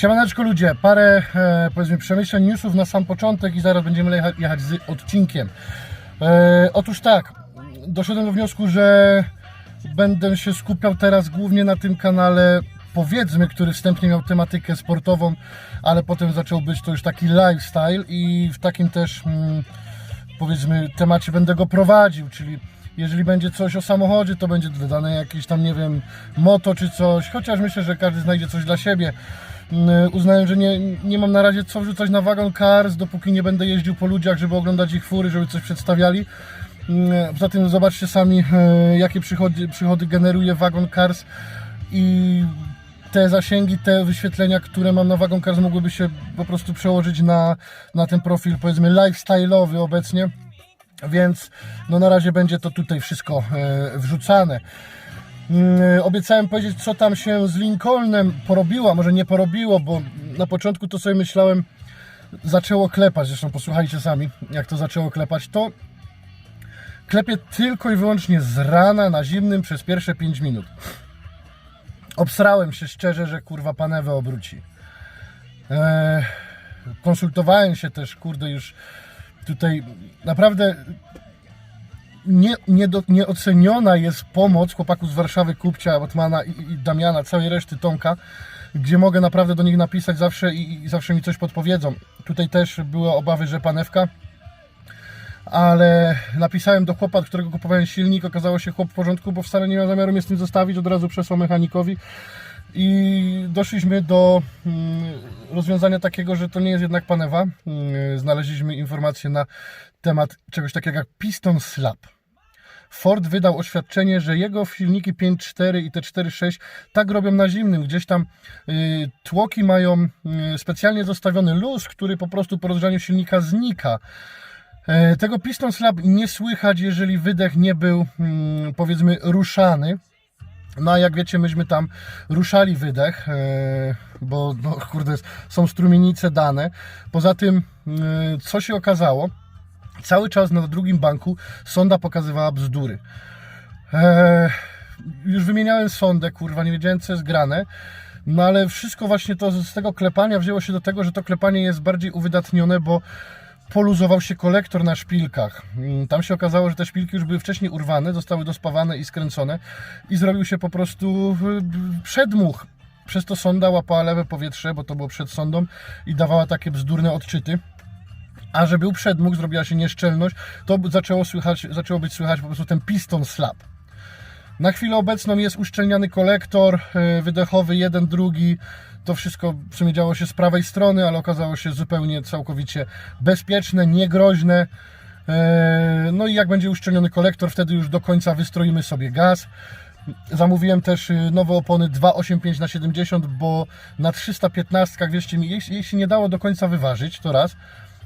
Siemaneczko ludzie, parę e, powiedzmy przemyśleń, newsów na sam początek i zaraz będziemy jechać, jechać z odcinkiem. E, otóż tak, doszedłem do wniosku, że będę się skupiał teraz głównie na tym kanale powiedzmy, który wstępnie miał tematykę sportową, ale potem zaczął być to już taki lifestyle i w takim też mm, powiedzmy temacie będę go prowadził, czyli jeżeli będzie coś o samochodzie, to będzie dodane jakieś tam, nie wiem, moto czy coś, chociaż myślę, że każdy znajdzie coś dla siebie. Mm, Uznałem, że nie, nie mam na razie co wrzucać na wagon cars, dopóki nie będę jeździł po ludziach, żeby oglądać ich fury, żeby coś przedstawiali. Mm, Poza tym zobaczcie sami, e, jakie przychody, przychody generuje wagon cars i te zasięgi, te wyświetlenia, które mam na Wagon Cars mogłyby się po prostu przełożyć na, na ten profil powiedzmy lifestyle'owy obecnie. Więc no na razie będzie to tutaj wszystko e, wrzucane. Mm, Obiecałem powiedzieć, co tam się z Lincolnem porobiło, może nie porobiło, bo na początku to sobie myślałem, zaczęło klepać, zresztą posłuchajcie sami, jak to zaczęło klepać. To klepie tylko i wyłącznie z rana na zimnym przez pierwsze 5 minut. Obsrałem się szczerze, że kurwa panewę obróci. Eee, konsultowałem się też, kurde, już tutaj naprawdę nie, nie do, nieoceniona jest pomoc chłopaków z Warszawy, Kupcia, Batmana i, i Damiana, całej reszty Tomka, gdzie mogę naprawdę do nich napisać zawsze i, i zawsze mi coś podpowiedzą. Tutaj też były obawy, że panewka, ale napisałem do chłopa, którego kupowałem silnik, okazało się chłop w porządku, bo wcale nie miał zamiaru mnie z tym zostawić, od razu przesłał mechanikowi i doszliśmy do mm, rozwiązania takiego, że to nie jest jednak panewa. Mm, Znaleźliśmy informację na temat czegoś takiego jak piston slab. Ford wydał oświadczenie, że jego silniki 5.4 i te 4.6 tak robią na zimnym. Gdzieś tam y, tłoki mają y, specjalnie zostawiony luz, który po prostu po rozgrzaniu silnika znika. E, Tego piston slab nie słychać, jeżeli wydech nie był mm, powiedzmy ruszany. No a jak wiecie, myśmy tam ruszali wydech, e, bo no, kurde, są strumienice dane. Poza tym, e, co się okazało, cały czas na drugim banku sonda pokazywała bzdury. E, już wymieniałem sondę, kurwa, nie wiedziałem co jest grane. No ale wszystko właśnie to z tego klepania wzięło się do tego, że to klepanie jest bardziej uwydatnione, bo poluzował się kolektor na szpilkach. Mm, Tam się okazało, że te szpilki już były wcześniej urwane, zostały dospawane i skręcone i zrobił się po prostu y, przedmuch. Przez to sonda łapała lewe powietrze, bo to było przed sondą i dawała takie bzdurne odczyty. A że był przedmuch, zrobiła się nieszczelność, to zaczęło, słychać, zaczęło być słychać po prostu ten piston slab. Na chwilę obecną jest uszczelniany kolektor e, wydechowy, jeden, drugi. To wszystko w sumie działo się z prawej strony, ale okazało się zupełnie całkowicie bezpieczne, niegroźne. E, No i jak będzie uszczelniony kolektor, wtedy już do końca wystroimy sobie gaz. Zamówiłem też y, nowe opony 285 na 70, bo na 315, wierzcie mi, jej jej się nie dało do końca wyważyć, to raz.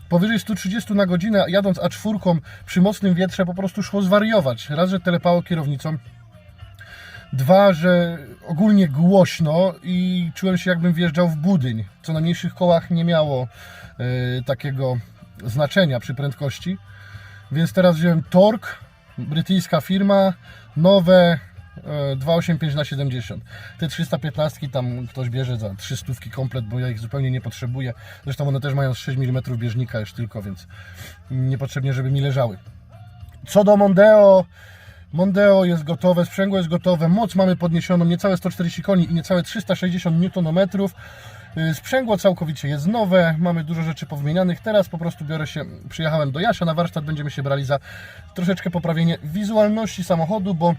Powyżej 130 na godzinę, jadąc A4 przy mocnym wietrze, po prostu szło zwariować. Raz, że telepało kierownicą, Dwa, że ogólnie głośno i czułem się jakbym wjeżdżał w budyń, co na mniejszych kołach nie miało e, takiego znaczenia przy prędkości. Więc teraz wziąłem Torque, brytyjska firma, nowe e, 285 na 70. Te 315 tam ktoś bierze za 300 komplet, bo ja ich zupełnie nie potrzebuję. Zresztą one też mają 6 mm bieżnika już tylko, więc niepotrzebnie, żeby mi leżały. Co do Mondeo, Mondeo jest gotowe, sprzęgło jest gotowe, moc mamy podniesioną, niecałe 140 koni i niecałe 360 Nm. Y, Sprzęgło całkowicie jest nowe, mamy dużo rzeczy powymienianych. Teraz po prostu biorę się, przyjechałem do Jasia na warsztat, będziemy się brali za troszeczkę poprawienie wizualności samochodu, bo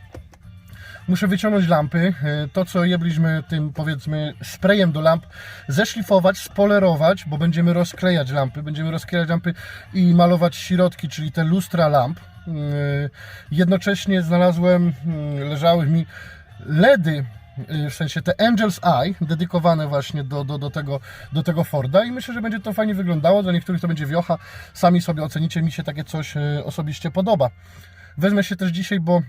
muszę wyciągnąć lampy. E, To, co jebliśmy tym, powiedzmy, sprayem do lamp, zeszlifować, spolerować, bo będziemy rozklejać lampy. Będziemy rozklejać lampy i malować środki, czyli te lustra lamp. E, Jednocześnie znalazłem, mm, leżały mi LEDy, e, w sensie te Angel's Eye, dedykowane właśnie do, do, do, tego, do tego Forda i myślę, że będzie to fajnie wyglądało. Dla niektórych to będzie wiocha. Sami sobie ocenicie, mi się takie coś osobiście podoba. Wezmę się też dzisiaj, bo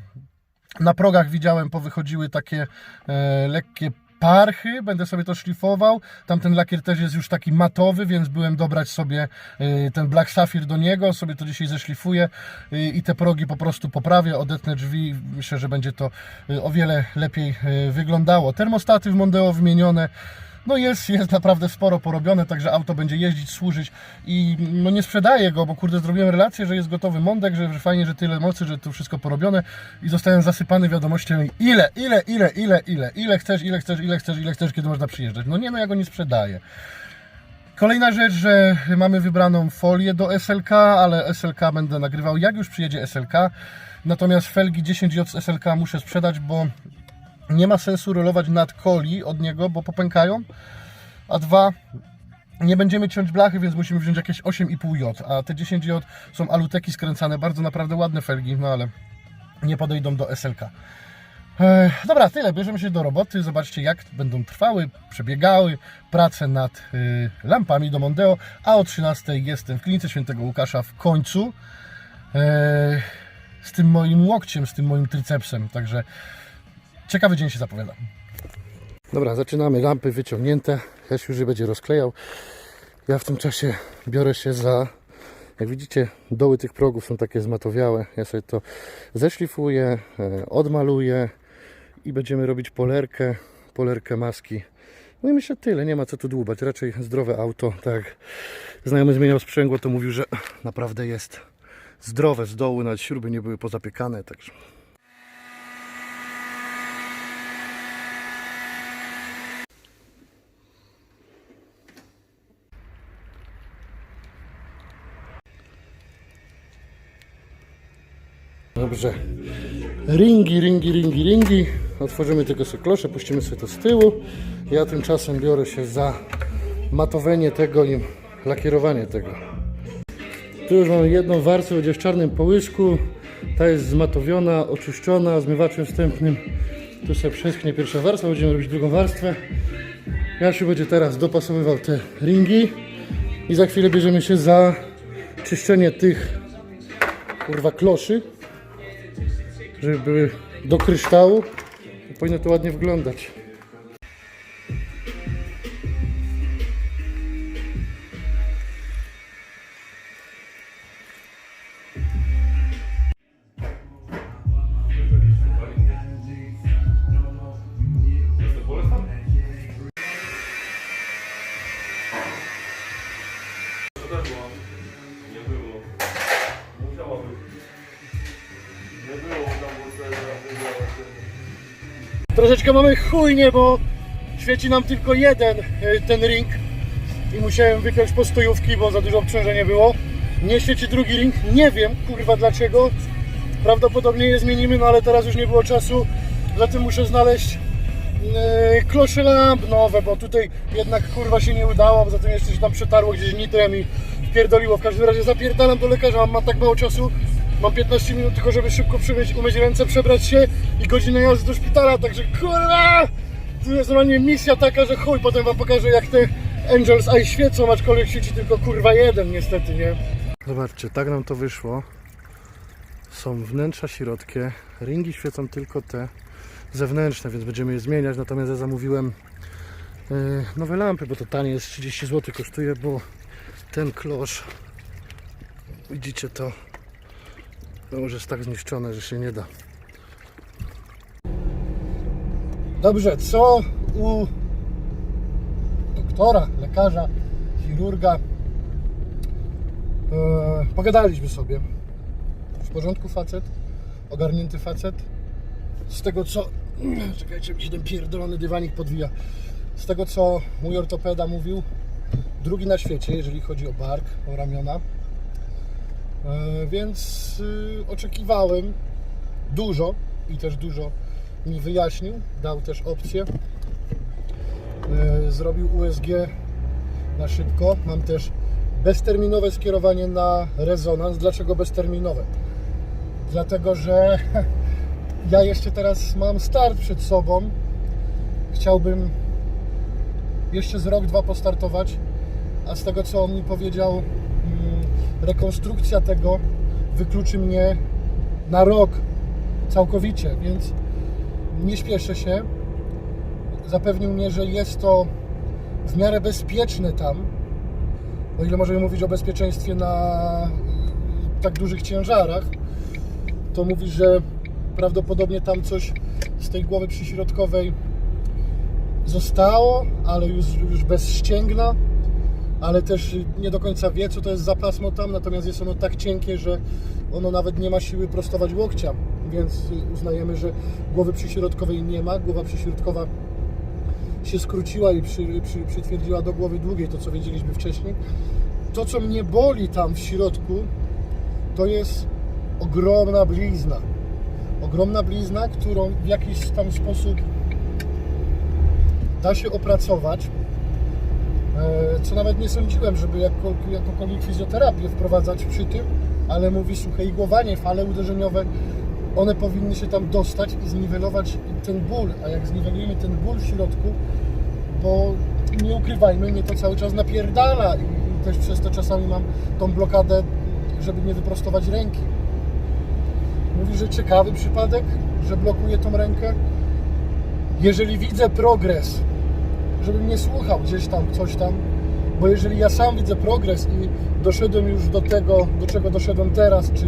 na progach widziałem, powychodziły takie e, lekkie parchy, będę sobie to szlifował. Tamten lakier też jest już taki matowy, więc byłem dobrać sobie e, ten Black Sapphire do niego, sobie to dzisiaj zeszlifuję e, i te progi po prostu poprawię, odetnę drzwi. Myślę, że będzie to e, o wiele lepiej wyglądało. Termostaty w Mondeo wymienione. No jest, jest naprawdę sporo porobione, także auto będzie jeździć, służyć i no nie sprzedaję go, bo kurde zrobiłem relację, że jest gotowy mądek, że, fajnie, że tyle mocy, że to wszystko porobione i zostałem zasypany wiadomościami ile, ile, ile, ile, ile, ile chcesz, ile chcesz, ile chcesz, ile chcesz, kiedy można przyjeżdżać. No nie, no ja go nie sprzedaję. Kolejna rzecz, że mamy wybraną folię do SLK, ale SLK będę nagrywał jak już przyjedzie SLK. Natomiast felgi 10J z SLK muszę sprzedać, bo nie ma sensu rolować nad coli od niego, bo popękają. A dwa, nie będziemy ciąć blachy, więc musimy wziąć jakieś 8,5J. A te 10J są aluteki skręcane, bardzo naprawdę ładne felgi, no ale nie podejdą do SLK. E, Dobra, tyle. Bierzemy się do roboty. Zobaczcie, jak będą trwały, przebiegały prace nad y, lampami do Mondeo. A o 13 jestem w klinice świętego Łukasza w końcu. E, z tym moim łokciem, z tym moim tricepsem. Także ciekawy dzień się zapowiada. Dobra, zaczynamy. Lampy wyciągnięte. Jasiu już będzie rozklejał. Ja w tym czasie biorę się za jak widzicie, doły tych progów są takie zmatowiałe. Ja sobie to zeszlifuję, e, odmaluję i będziemy robić polerkę, polerkę maski. No i myślę tyle, nie ma co tu dłubać. Raczej zdrowe auto. Tak znajomy zmieniał sprzęgło, to mówił, że naprawdę jest zdrowe z dołu, nawet śruby nie były pozapiekane. Także Dobrze. Ringi, ringi, ringi, ringi. Otworzymy tylko sobie klosze, puścimy sobie to z tyłu. Ja tymczasem biorę się za matowanie tego i lakierowanie tego. Tu już mamy jedną warstwę, będzie w czarnym połysku. Ta jest zmatowiona, oczyszczona zmywaczem wstępnym. Tu sobie przeschnie pierwsza warstwa, będziemy robić drugą warstwę. Jasiu będzie teraz dopasowywał te ringi i za chwilę bierzemy się za czyszczenie tych kurwa kloszy żeby były do kryształu powinno to ładnie wyglądać. Troszeczkę mamy chujnie, bo świeci nam tylko jeden y, ten ring i musiałem wypiąć postojówki, bo za dużo obciążenia było. Nie świeci drugi ring, nie wiem kurwa dlaczego. Prawdopodobnie je zmienimy, no ale teraz już nie było czasu. Zatem muszę znaleźć yy, klosze lamp nowe, bo tutaj jednak kurwa się nie udało, poza tym jeszcze się tam przetarło gdzieś nitrem i wpierdoliło. W każdym razie zapierdalam do lekarza, mam tak mało czasu. Mam 15 minut tylko, żeby szybko przymyć, umyć ręce, przebrać się i godzinę jazdy do szpitala, także kurwa! Tu jest normalnie misja taka, że chuj, potem wam pokażę jak te Angels Eye świecą, aczkolwiek świeci tylko kurwa jeden niestety, nie? Zobaczcie, tak nam to wyszło. Są wnętrza środkie, ringi świecą tylko te zewnętrzne, więc będziemy je zmieniać, natomiast ja zamówiłem yy, nowe lampy, bo to tanie jest 30 zł kosztuje, bo ten klosz widzicie to to już jest tak zniszczone, że się nie da. Dobrze, co u doktora, lekarza, chirurga? E, pogadaliśmy sobie. W porządku facet, ogarnięty facet. Z tego co. Czekajcie, mi się ten pierdolony dywanik podwija. Z tego co mój ortopeda mówił, drugi na świecie, jeżeli chodzi o bark, o ramiona. E, Więc y, oczekiwałem dużo i też dużo mi wyjaśnił, dał też opcję. E, Zrobił USG na szybko. Mam też bezterminowe skierowanie na rezonans. Dlaczego bezterminowe? Dlatego, że ja jeszcze teraz mam start przed sobą. Chciałbym jeszcze z rok, dwa postartować, a z tego co on mi powiedział, rekonstrukcja tego wykluczy mnie na rok całkowicie, więc nie śpieszę się. Zapewnił mnie, że jest to w miarę bezpieczne tam, o ile możemy mówić o bezpieczeństwie na y, tak dużych ciężarach, to mówi, że prawdopodobnie tam coś z tej głowy przyśrodkowej zostało, ale już, już bez ścięgna, ale też nie do końca wie, co to jest za pasmo tam, natomiast jest ono tak cienkie, że ono nawet nie ma siły prostować łokcia, więc uznajemy, że głowy przyśrodkowej nie ma. Głowa przyśrodkowa się skróciła i przy, przy, przytwierdziła do głowy długiej, to co wiedzieliśmy wcześniej. To, co mnie boli tam w środku, to jest ogromna blizna. Ogromna blizna, którą w jakiś tam sposób da się opracować. E, Co nawet nie sądziłem, żeby jakąkolwiek fizjoterapię wprowadzać przy tym, ale mówi suche igłowanie, fale uderzeniowe, one powinny się tam dostać i zniwelować ten ból, a jak zniwelujemy ten ból w środku, bo nie ukrywajmy, mnie to cały czas napierdala i też przez to czasami mam tą blokadę, żeby nie wyprostować ręki. Mówi, że ciekawy przypadek, że blokuje tą rękę. Jeżeli widzę progres, żebym nie słuchał gdzieś tam, coś tam, bo jeżeli ja sam widzę progres i doszedłem już do tego, do czego doszedłem teraz, czy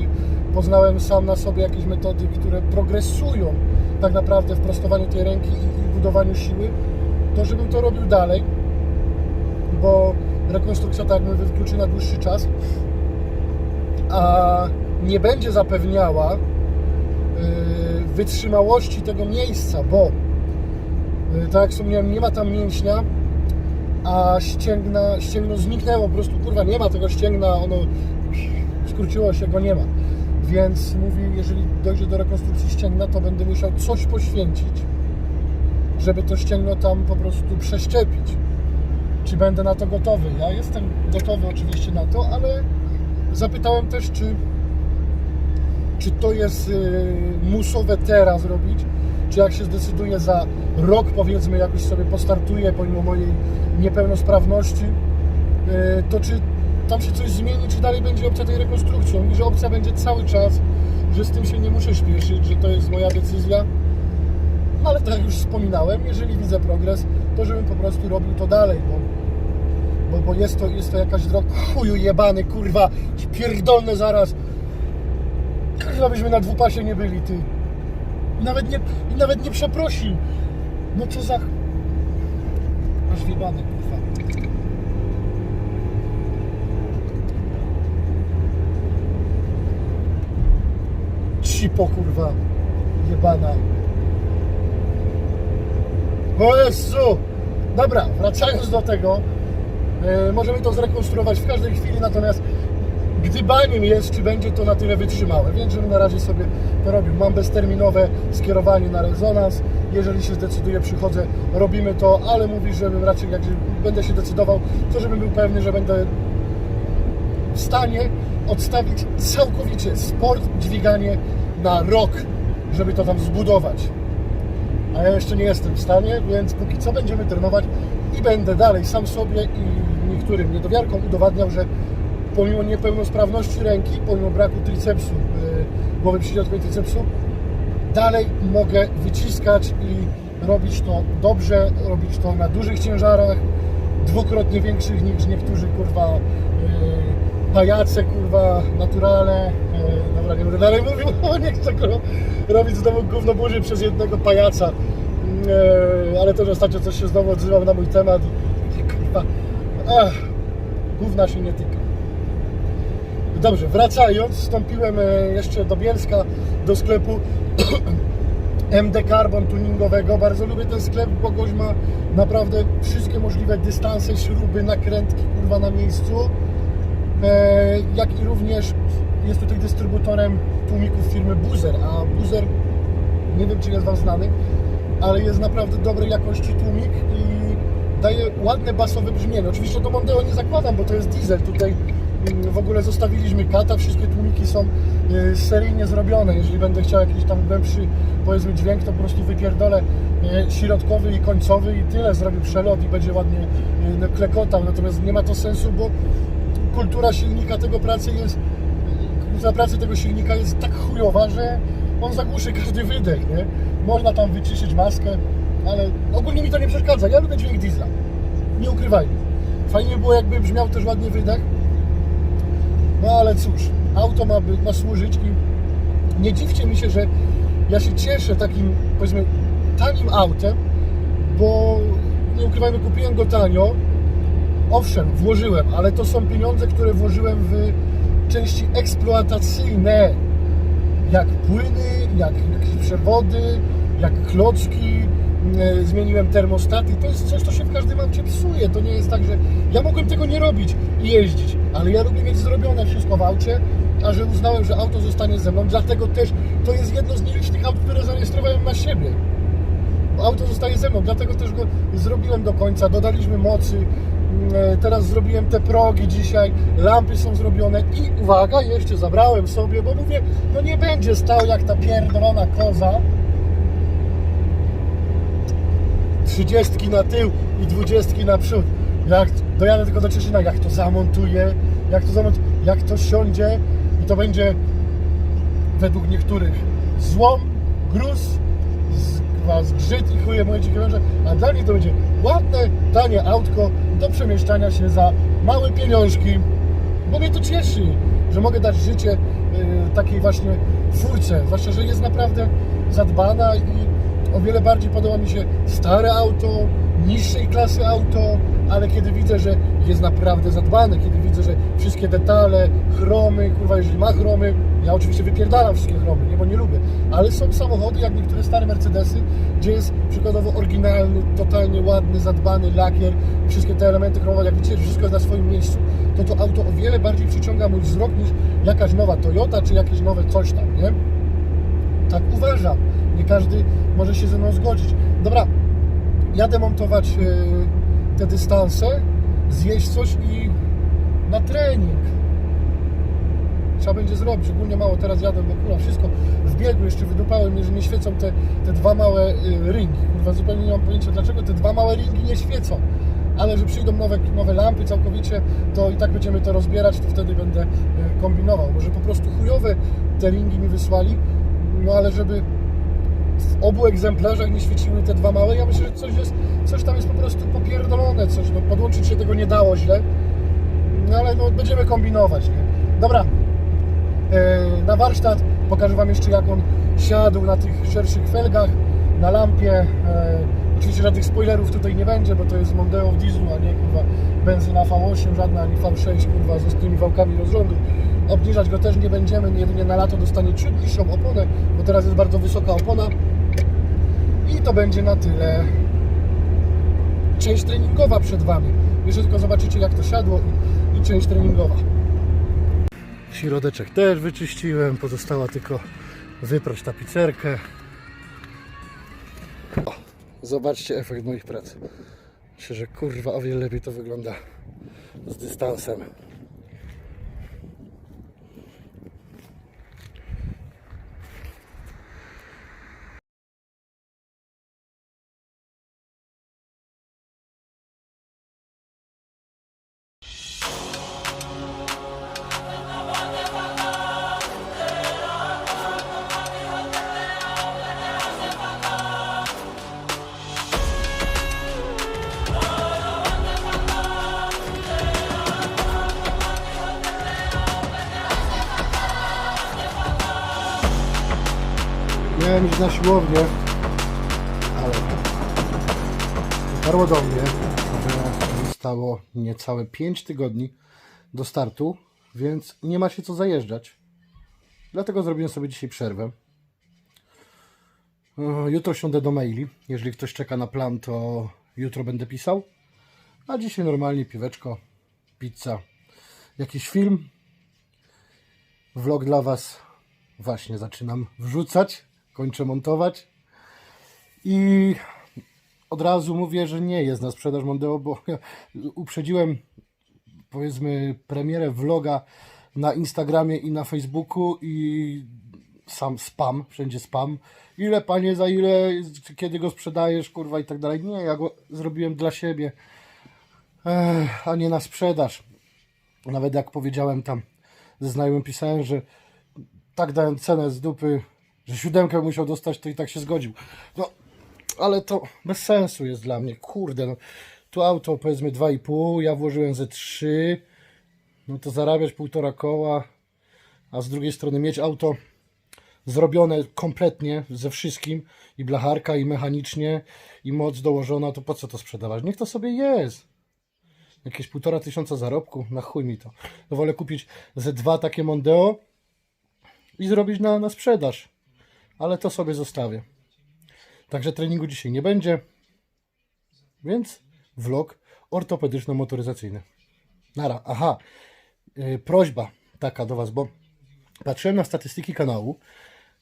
poznałem sam na sobie jakieś metody, które progresują tak naprawdę w prostowaniu tej ręki i, i budowaniu siły, to żebym to robił dalej, bo rekonstrukcja mówię wykluczy na dłuższy czas, a nie będzie zapewniała yy, wytrzymałości tego miejsca, bo tak jak wspomniałem, nie ma tam mięśnia, a ścięgna, ścięgno zniknęło, po prostu kurwa nie ma tego ścięgna, ono skróciło się, go nie ma. Więc mówi, jeżeli dojdzie do rekonstrukcji ścięgna, to będę musiał coś poświęcić, żeby to ścięgno tam po prostu przeszczepić. Czy będę na to gotowy? Ja jestem gotowy oczywiście na to, ale zapytałem też, czy, czy to jest y, musowe teraz robić, czy jak się zdecyduję za rok, powiedzmy, jakoś sobie postartuję pomimo mojej niepełnosprawności, y, to czy tam się coś zmieni, czy dalej będzie opcja tej rekonstrukcji. On mówi, że opcja będzie cały czas, że z tym się nie muszę śpieszyć, że to jest moja decyzja. No ale tak jak już wspominałem, jeżeli widzę progres, to żebym po prostu robił to dalej, bo, bo, bo jest, to, jest to jakaś droga. Chuju jebany, kurwa, pierdolne zaraz. Kurwa, byśmy na dwupasie nie byli, ty. I nawet nie, nawet nie przeprosił. No co za... Aż wjebany, kurwa. Cipo, kurwa. Jebana. O Jezu! Dobra, wracając do tego, e, możemy to zrekonstruować w każdej chwili, natomiast gdybaniem jest, czy będzie to na tyle wytrzymałe, więc żebym na razie sobie to robił. Mam bezterminowe skierowanie na rezonans, jeżeli się zdecyduję, przychodzę, robimy to, ale mówi, żebym raczej, jak będę się decydował, to żebym był pewny, że będę w stanie odstawić całkowicie sport, dźwiganie na rok, żeby to tam zbudować. A ja jeszcze nie jestem w stanie, więc póki co będziemy trenować i będę dalej sam sobie i niektórym niedowiarkom udowadniał, że pomimo niepełnosprawności ręki, pomimo braku tricepsu, yy, głowy przyśrodkowej tricepsu, dalej mogę wyciskać i robić to dobrze, robić to na dużych ciężarach, dwukrotnie większych niż niektórzy, kurwa, yy, pajace, kurwa, naturale, yy, dobra, nie będę dalej mówił, nie chcę robić znowu gówno burzy przez jednego pajaca, ale też ostatnio coś się znowu odzywał na mój temat i kurwa, ach, gówna się nie tyka. Dobrze, wracając, wstąpiłem e, jeszcze do Bielska, do sklepu MD Carbon tuningowego. Bardzo lubię ten sklep, bo gość ma naprawdę wszystkie możliwe dystanse, śruby, nakrętki, kurwa na miejscu. E, jak i również jest tutaj dystrybutorem tłumików firmy Buzer, a Buzer, nie wiem czy jest Wam znany, ale jest naprawdę dobrej jakości tłumik i daje ładne basowe brzmienie. Oczywiście do Mondeo nie zakładam, bo to jest diesel. Tutaj w ogóle zostawiliśmy kata, wszystkie tłumiki są y, seryjnie zrobione. Jeżeli będę chciał jakiś tam głębszy, powiedzmy dźwięk, to po prostu wypierdolę y, środkowy i końcowy i tyle. Zrobił przelot i będzie ładnie no, klekotał. Natomiast nie ma to sensu, bo kultura silnika tego pracy jest za pracy tego silnika jest tak chujowa, że on zagłuszy każdy wydech, nie? Można tam wyciszyć maskę, ale ogólnie mi to nie przeszkadza. Ja lubię dźwięk diesla. Nie ukrywajmy. Fajnie było jakby brzmiał też ładnie wydech. No ale cóż, auto ma, by- ma służyć i nie dziwcie mi się, że ja się cieszę takim, powiedzmy, tanim autem, bo nie ukrywajmy, kupiłem go tanio. Owszem, włożyłem, ale to są pieniądze, które włożyłem w części eksploatacyjne. Jak płyny, jak przewody, jak klocki, e, zmieniłem termostaty. To jest coś, co się w każdym aucie psuje. To nie jest tak, że ja mogłem tego nie robić i jeździć, ale ja lubię mieć zrobione wszystko w aucie, a że uznałem, że auto zostanie ze mną, dlatego też to jest jedno z nielicznych aut, które zarejestrowałem na siebie. Auto zostaje ze mną, dlatego też go zrobiłem do końca, dodaliśmy mocy. e, Teraz zrobiłem te progi dzisiaj, lampy są zrobione i uwaga, jeszcze zabrałem sobie, bo mówię, no nie będzie stał jak ta pierdolona koza. Trzydziestki na tył i dwudziestki na przód. Jak dojadę tylko do Cieszyna, jak to zamontuję, jak to zamontuję, jak to siądzie i to będzie według niektórych złom, gruz, zgrzyt i chuje moje dzikie węże, a dla mnie to będzie ładne, tanie autko do przemieszczania się za małe pieniążki, bo mnie to cieszy, że mogę dać życie y, takiej właśnie furce, zwłaszcza, że jest naprawdę zadbana i o wiele bardziej podoba mi się stare auto, niższej klasy auto, ale kiedy widzę, że jest naprawdę zadbane, kiedy widzę, że wszystkie detale, chromy, kurwa, jeżeli ma chromy, ja oczywiście wypierdalam wszystkie chromy, nie, bo nie lubię, ale są samochody, jak niektóre stare Mercedesy, gdzie jest przykładowo oryginalny, totalnie ładny, zadbany lakier, wszystkie te elementy chromowe, jak widzicie, wszystko jest na swoim miejscu, to to auto o wiele bardziej przyciąga mój wzrok niż jakaś nowa Toyota, czy jakieś nowe coś tam, nie? Tak uważam. Nie każdy może się ze mną zgodzić. Dobra, jadę montować e, te dystanse, zjeść coś i na trening. Trzeba będzie zrobić, ogólnie mało teraz jadę, bo kurwa wszystko w biegu jeszcze wydupałem, że nie świecą te, te dwa małe e, ringi. Kurwa zupełnie nie mam pojęcia dlaczego te dwa małe ringi nie świecą. Ale że przyjdą nowe, nowe lampy całkowicie, to i tak będziemy to rozbierać, to wtedy będę e, kombinował. Może po prostu chujowe te ringi mi wysłali, no ale żeby w obu egzemplarzach nie świeciły te dwa małe, ja myślę, że coś, jest, coś tam jest po prostu popierdolone, coś, no, podłączyć się tego nie dało źle, no ale no, będziemy kombinować, nie? Dobra, e, na warsztat pokażę Wam jeszcze jak on siadł na tych szerszych felgach, na lampie, e, oczywiście żadnych spoilerów tutaj nie będzie, bo to jest Mondeo w dieslu, a nie kurwa benzyna V8, żadna ani V6 kurwa z ostrymi wałkami rozrządu. Obniżać go też nie będziemy, jedynie na lato dostanie ciut niższą oponę, bo teraz jest bardzo wysoka opona. I to będzie na tyle. Część treningowa przed Wami. Jeszcze tylko zobaczycie jak to siadło i, i część treningowa. Środeczek też wyczyściłem, pozostała tylko wyprać tapicerkę. Zobaczcie efekt moich prac. Myślę, że kurwa o wiele lepiej to wygląda z dystansem. Miałem iść na siłownię, ale dotarło do mnie, że zostało niecałe 5 tygodni do startu, więc nie ma się co zajeżdżać. Dlatego zrobiłem sobie dzisiaj przerwę. E, Jutro siądę do maili. Jeżeli ktoś czeka na plan, to jutro będę pisał. A dzisiaj normalnie piweczko, pizza, jakiś film. Vlog dla Was właśnie zaczynam wrzucać, kończę montować i od razu mówię, że nie jest na sprzedaż Mondeo, bo uprzedziłem powiedzmy premierę vloga na Instagramie i na Facebooku i sam spam, wszędzie spam. Ile panie za ile, kiedy go sprzedajesz, kurwa i tak dalej. Nie, ja go zrobiłem dla siebie, Ech, a nie na sprzedaż. Nawet jak powiedziałem tam ze znajomym pisałem, że tak dałem cenę z dupy, że siódemkę musiał dostać, to i tak się zgodził. No, ale to bez sensu jest dla mnie. Kurde, no. Tu auto powiedzmy 2,5, ja włożyłem ze 3, no to zarabiać półtora koła, a z drugiej strony mieć auto zrobione kompletnie ze wszystkim i blacharka, i mechanicznie, i moc dołożona, to po co to sprzedawać? Niech to sobie jest. Jakieś półtora tysiąca zarobku, na chuj mi to. No wolę kupić ze dwa takie Mondeo i zrobić na, na sprzedaż. Ale to sobie zostawię. Także treningu dzisiaj nie będzie. Więc vlog ortopedyczno-motoryzacyjny. Nara, aha. Yy, prośba taka do Was, bo patrzyłem na statystyki kanału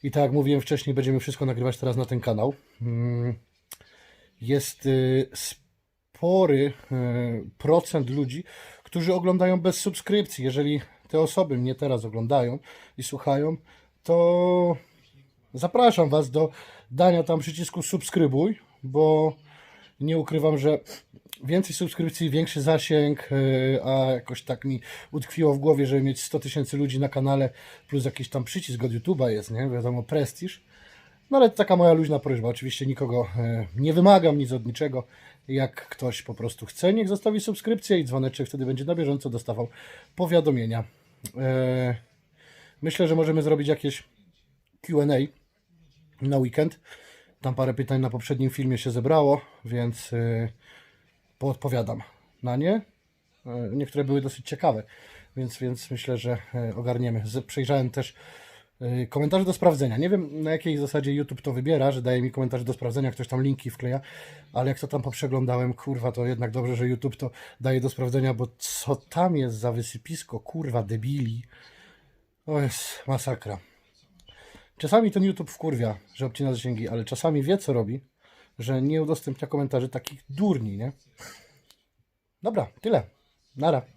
i tak jak mówiłem wcześniej, będziemy wszystko nagrywać teraz na ten kanał. Mm, Jest yy, spory yy, procent ludzi, którzy oglądają bez subskrypcji. Jeżeli te osoby mnie teraz oglądają i słuchają, to zapraszam Was do dania tam przycisku subskrybuj, bo nie ukrywam, że więcej subskrypcji, większy zasięg, yy, a jakoś tak mi utkwiło w głowie, żeby mieć 100 tysięcy ludzi na kanale, plus jakiś tam przycisk od YouTube'a jest, nie? Wiadomo, prestiż. No ale to taka moja luźna prośba. Oczywiście nikogo e, nie wymagam nic od niczego. Jak ktoś po prostu chce, niech zostawi subskrypcję i dzwoneczek, wtedy będzie na bieżąco dostawał powiadomienia. E, Myślę, że możemy zrobić jakieś QA na weekend. Tam parę pytań na poprzednim filmie się zebrało, więc e, poodpowiadam na nie. E, Niektóre były dosyć ciekawe, więc, więc myślę, że e, ogarniemy. Przejrzałem też komentarze do sprawdzenia. Nie wiem na jakiej zasadzie YouTube to wybiera, że daje mi komentarze do sprawdzenia, ktoś tam linki wkleja, ale jak to tam poprzeglądałem, kurwa, to jednak dobrze, że YouTube to daje do sprawdzenia, bo co tam jest za wysypisko, kurwa, debili. To jest masakra. Czasami ten YouTube wkurwia, że obcina zasięgi, ale czasami wie co robi, że nie udostępnia komentarzy takich durni, nie? Dobra, tyle. Nara.